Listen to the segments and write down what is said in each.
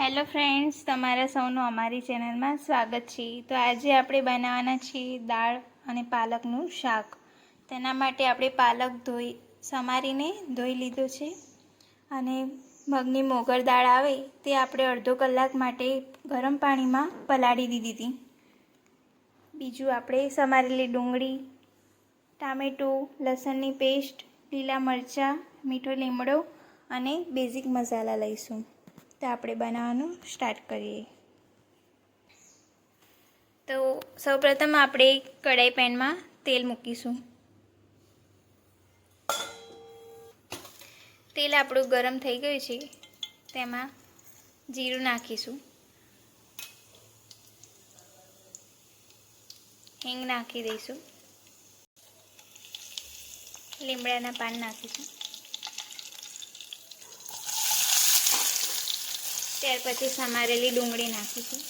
Hello friends, તમારા સૌનું અમારી ચેનલમાં સ્વાગત છે. તો આજે આપણે બનાવવાના છીએ દાળ અને પાલકનું શાક. તેના માટે આપણે પાલક ધોઈ, સમારીને ધોઈ લીધો છે. અને મગની મોગર દાળ આવે તે આપણે અડધો કલાક માટે ગરમ પાણીમાં પલાળી દીધી હતી. બીજું આપણે સમારેલી ડુંગળી, ટામેટું, લસણની પેસ્ટ, લીલા મરચાં, મીઠો લીમડો અને બેઝિક મસાલા લઈશું. તો આપણે બનાવવાનું સ્ટાર્ટ કરીએ. તો સૌપ્રથમ આપણે કઢાઈ પેનમાં તેલ મૂકીશું. તેલ આપણું ગરમ થઈ ગયું છે, તેમાં જીરું નાખીશું. હિંગ નાખી દઈશું. લીમડાના પાન નાખીશું. ત્યાર પછી સમારેલી ડુંગળી નાખીશું.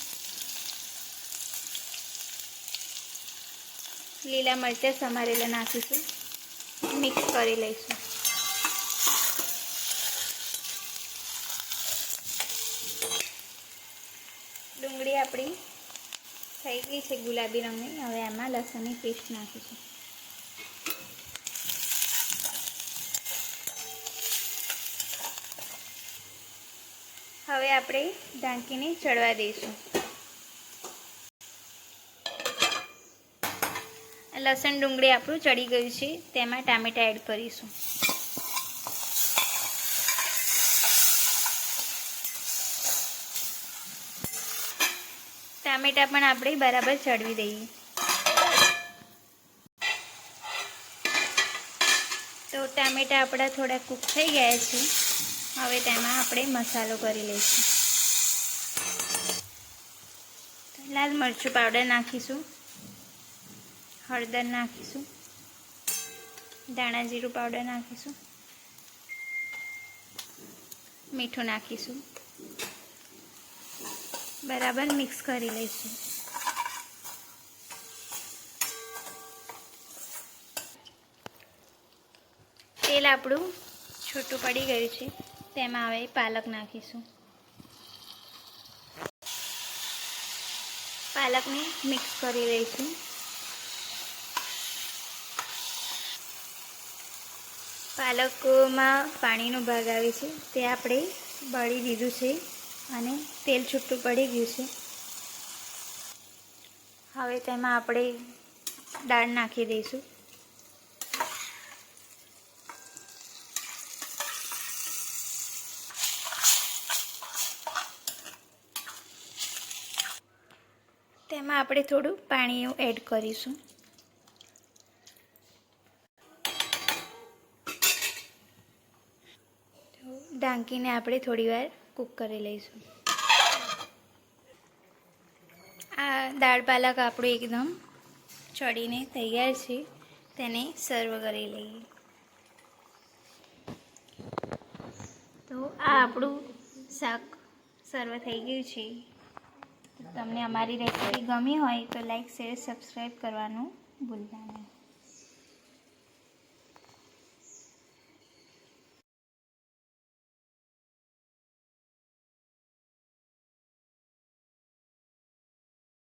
લીલા મરચાં સમારેલા નાખીશું. મિક્સ કરી લઈશું. ડુંગળી આપણી થઈ ગઈ છે ગુલાબી રંગની. હવે એમાં લસણની પેસ્ટ નાખીશું. હવે આપણે ઢાંકીને ચડવા દઈશું. લસણ ડુંગળી આપણું ચડી ગયું છે, તેમાં ટામેટા એડ કરીશું. ટામેટા પણ આપણે બરાબર ચડવી દઈએ. તો ટામેટા આપણા થોડા કૂક થઈ ગયા છે. હવે તેમાં આપણે મસાલો કરી લઈશું. લાલ મરચું પાવડર નાખીશું. હળદર નાખીશું. ધાણા જીરું પાવડર નાખીશું. મીઠું નાખીશું. બરાબર મિક્સ કરી લઈશું. તેલ આપણું છૂટું પડી ગયું છે. તેમાં હવે પાલક નાખીશું. પાલકને મિક્સ કરી લઈશું. પાલકમાં પાણીનો ભાગ આવે છે, તે આપણે બળી દીધું છે અને તેલ છૂટું પડી ગયું છે. હવે તેમાં આપણે દાળ નાખી દઈશું. તેમાં આપણે થોડું પાણી એડ કરીશું. ઢાંકીને આપણે થોડી વાર કૂક કરી લઈશું. આ દાળ પાલક આપણું એકદમ ચડીને તૈયાર છે. તેને સર્વ કરી લઈએ. તો આ આપણું શાક સર્વ થઈ ગયું છે. તમને અમારી રેસીપી ગમી હોય તો લાઈક શેર સબસ્ક્રાઈબ કરવાનું ભૂલતા નહીં.